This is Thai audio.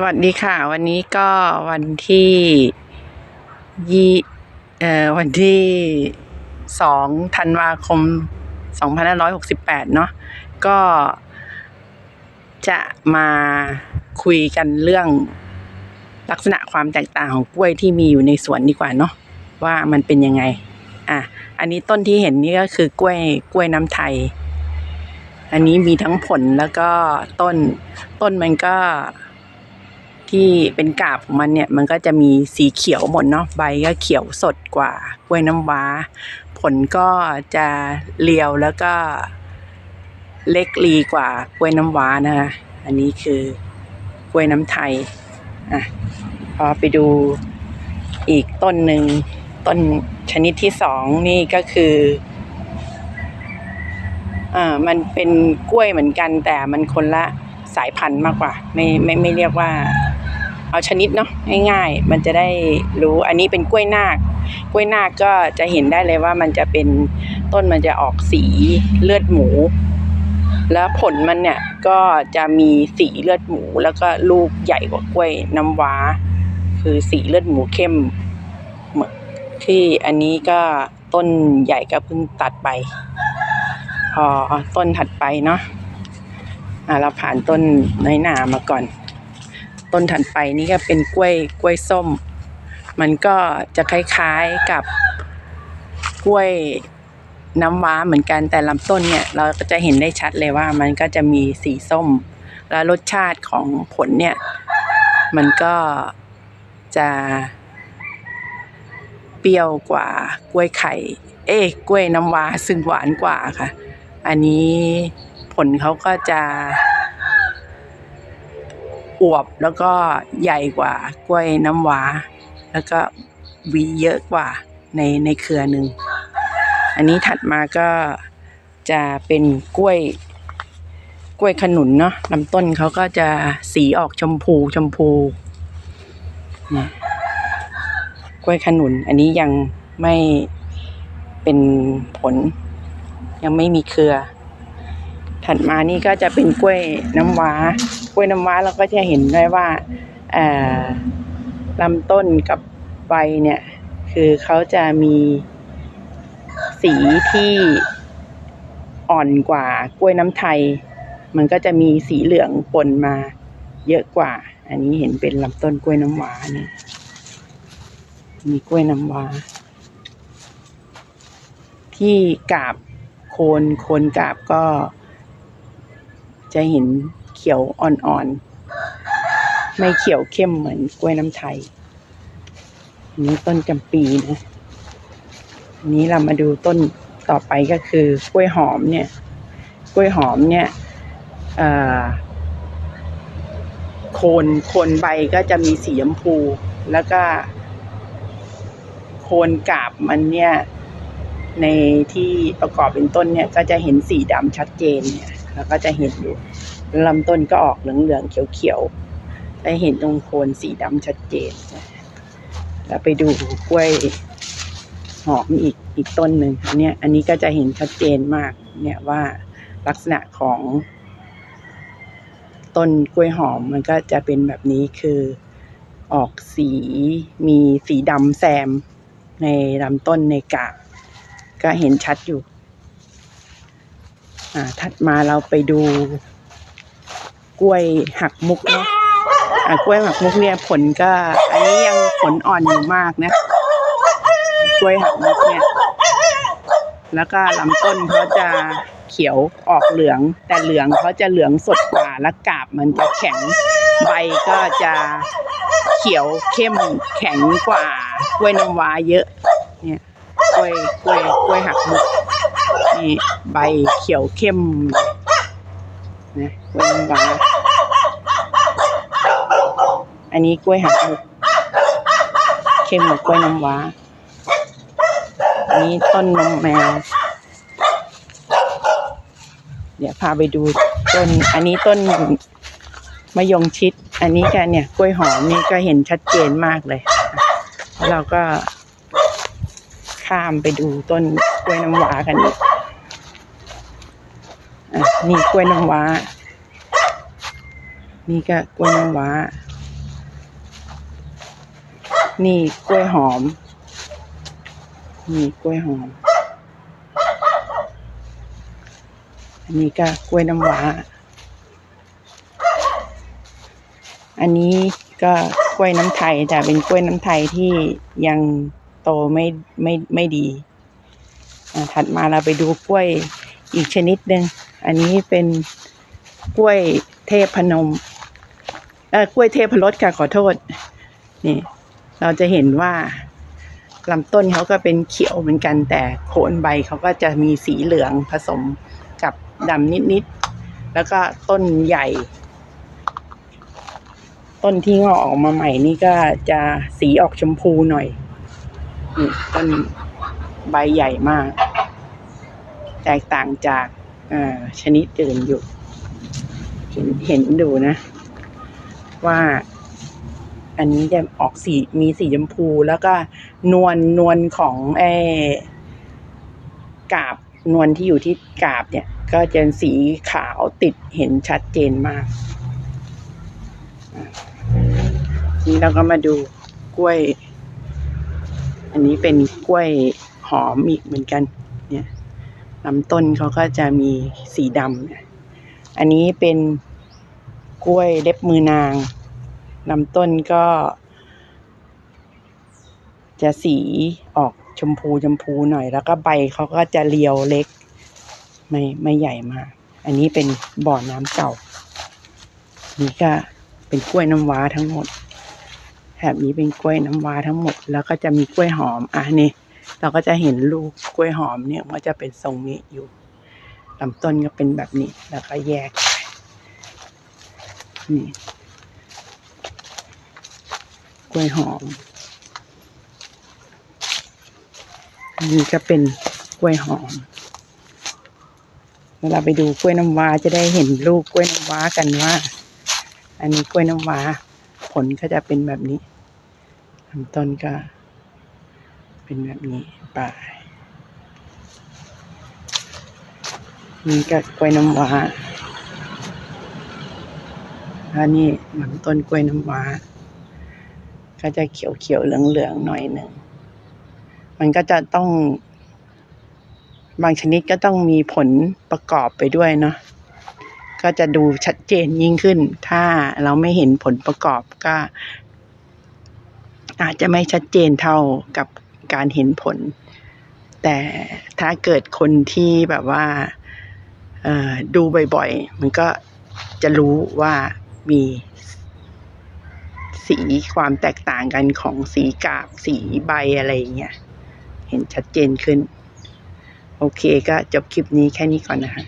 สวัสดีค่ะ วันนี้ก็วันที่ยี่เอ่อวันที่สองธันวาคมสองพันห้าร้อยหกสิบแปดเนาะก็จะมาคุยกันเรื่องลักษณะความแตกต่างของกล้วยที่มีอยู่ในสวนดีกว่าเนาะว่ามันเป็นยังไง อะ อันนี้ต้นที่เห็นนี่ก็คือกล้วยกล้วยน้ำไทย อันนี้มีทั้งผลแล้วก็ต้นต้นมันก็ ที่เป็นกาบของมันเนี่ยมันก็จะมีสีเขียวหมดเนาะใบก็เขียวสดกว่ากล้วยน้ำว้า ผลก็จะเรียวแล้วก็เล็กรีกว่ากล้วยน้ำว้านะคะอันนี้คือกล้วยน้ำไทยอะพอไปดูอีกต้นหนึ่งต้นชนิดที่สองนี่ก็คืออ่ามันเป็นกล้วยเหมือนกันแต่มันคนละสายพันธุ์มากกว่า ไม่ไม่ไม่เรียกว่า เอาชนิดเนาะง่ายๆ มันจะได้รู้อันนี้เป็นกล้วยนาคกล้วยนาคก็จะเห็นได้เลยว่ามันจะเป็นต้นมันจะออกสีเลือดหมู แล้วผลมันเนี่ยก็จะมีสีเลือดหมู แล้วก็ลูกใหญ่กว่ากล้วยน้ำว้า คือสีเลือดหมูเข้มที่อันนี้ก็ต้นใหญ่ก็เพิ่งตัดไป พอต้นถัดไปเนาะอะเราผ่านต้นน้อยหนามาก่อน ต้นถัดไปนี่ก็เป็นกล้วยกล้วยส้ม มันก็จะคล้ายๆกับกล้วยน้ำว้าเหมือนกันแต่ลำต้นเนี่ย เราก็จะเห็นได้ชัดเลยว่ามันก็จะมีสีส้ม แล้วรสชาติของผลเนี่ย มันก็จะเปรี้ยวกว่ากล้วยไข่ เอ้กล้วยน้ำว้าซึ่งหวานกว่าค่ะ อันนี้ผลเขาก็จะ อวบแล้วก็ใหญ่กว่ากล้วยน้ำว้า แล้วก็วีเยอะกว่าในในเครือหนึ่ง อันนี้ถัดมาก็จะเป็นกล้วย กล้วยขนุนเนาะลำต้นเขาก็จะสีออกชมพูชมพูกล้วยขนุน อันนี้ยังไม่เป็นผล ยังไม่มีเครือ ถัดมานี่ก็จะเป็นกล้วยน้ำว้า ล้วยน้ำว้าเราก็จะเห็นได้ว่าลำต้นกับใบเนี่ย คือเขาจะมีสีที่อ่อนกว่ากล้วยน้ำไทย มันก็จะมีสีเหลืองปนมาเยอะกว่า อันนี้เห็นเป็นลำต้นกล้วยน้ำว้าเนี่ย มีกล้วยน้ำว้า ที่กาบโคนโคนกาบก็จะเห็น เขียวอ่อนๆ ไม่เขียวเข้มเหมือนกล้วยน้ำไทยอันนี้ต้นจำปีนะอันนี้เรามาดูต้นต่อไปก็คือกล้วยหอมเนี่ย กล้วยหอมเนี่ยโคนโคนใบก็จะมีสีชมพู แล้วก็ โคนกาบมันเนี่ย ในที่ประกอบเป็นต้นเนี่ย ก็จะเห็นสีดำชัดเจนเนี่ยเราก็จะเห็นอยู่ ลำต้นก็ออกเหลืองๆเขียวๆจะเห็นตรงโคนสีดำชัดเจนแล้วไปดูกล้วยหอมอีกอีกต้นหนึ่งอันเนี้ยอันนี้ก็จะเห็นชัดเจนมากเนี่ยว่าลักษณะของต้นกล้วยหอมมันก็จะเป็นแบบนี้คือออกสีมีสีดำแซมในลำต้นในกาบก็เห็นชัดอยู่ อ่า ถัดมาเราไปดู กล้วยหักมุกเนาะอ่ากล้วยหักมุกเนี่ยผลก็ อันนี้ยังผลอ่อนอยู่มากนะกล้วยหักมุกเนี่ย แล้วก็ลำต้นเขาจะเขียวออกเหลือง แต่เหลืองเขาจะเหลืองสดกว่าและกาบมันจะแข็งใบก็จะเขียวเข้มแข็งกว่ากล้วยน้ำว้าเยอะ เนี่ยกล้วยกล้วยกล้วยหักมุกนี่ใบเขียวเข้มนะกล้วยน้ำว้า อันนี้กล้วยหักมุกเข้มกว่ากล้วยน้ำว้า อันนี้ต้นนมแมว เดี๋ยวพาไปดูต้น อันนี้ต้นมะยงชิด อันนี้กันเนี่ยกล้วยหอมนี่ก็เห็นชัดเจนมากเลยแล้วเราก็ข้ามไปดูต้นกล้วยน้ำว้ากันอีกอ่นี่กล้วยน้ำว้า นี่ก็กล้วยน้ำว้า นี่กล้วยหอม นี่กล้วยหอม อันนี้ก็กล้วยน้ำว้า อันนี้ก็กล้วยน้ำไทยแต่เป็นกล้วยน้ำไทยที่ยังโตไม่ไม่ไม่ดี ถัดมาเราไปดูกล้วยอีกชนิดหนึ่ง อันนี้เป็นกล้วยเทพพนม เออกล้วยเทพรสค่ะขอโทษ นี่ เราจะเห็นว่าลำต้นเขาก็เป็นเขียวเหมือนกัน แต่โคนใบเขาก็จะมีสีเหลืองผสมกับดำนิดๆ แล้วก็ต้นใหญ่ ต้นที่งอกออกมาใหม่นี่ก็จะสีออกชมพูหน่อยนี่ต้นใบใหญ่มาก แตกต่างจากชนิดอื่นอยู่ เห็นเห็นดูนะ ว่า อันนี้จะออกสีมีสีชมพูแล้วก็นวลนวลของไอ้กาบนวลที่อยู่ที่กาบเนี่ย ก็จะสีขาวติดเห็นชัดเจนมาก นี้เราก็มาดูกล้วย อันนี้เป็นกล้วยหอมอีกเหมือนกัน เนี่ยลำต้นเขาก็จะมีสีดำอันนี้เป็นกล้วยเล็บมือนาง ลำต้นก็ จะสีออกชมพูชมพูหน่อย แล้วก็ใบเขาก็จะเรียวเล็ก ไม่ไม่ใหญ่มาก อันนี้เป็นบ่อน้ำเก่า นี่ก็เป็นกล้วยน้ำว้าทั้งหมดแถบนี้เป็นกล้วยน้ำว้าทั้งหมด แล้วก็จะมีกล้วยหอมอะนี่เราก็จะเห็นลูกกล้วยหอมเนี่ยมันจะเป็นทรงนี้อยู่ลำต้นก็เป็นแบบนี้ แล้วก็แยกไปนี่ กล้วยหอมนนี้ก็เป็นกล้วยหอม เวลาไปดูกล้วยน้ำว้าจะได้เห็นลูกกล้วยน้ำว้ากันว่า อันนี้กล้วยน้ำว้า ผลก็จะเป็นแบบนี้ลำต้นก็ เป็นแบบนี้ไปนี่ก็กล้วยน้ำว้าแล้วนี่ลำต้นกล้วยน้ำว้า ก็จะเขียวเขียวเหลืองเหลืองหน่อยหนึ่ง มันก็จะต้อง บางชนิดก็ต้องมีผลประกอบไปด้วยเนาะก็จะดูชัดเจนยิ่งขึ้น ถ้าเราไม่เห็นผลประกอบก็ อาจจะไม่ชัดเจนเท่ากับการเห็นผล แต่ถ้าเกิดคนที่แบบว่าดูบ่อยๆ มันก็จะรู้ว่ามี สีความแตกต่างกันของสีกาบสีใบอะไรเงี้ยเห็นชัดเจนขึ้น โอเคก็จบคลิปนี้แค่นี้ก่อนนะคะ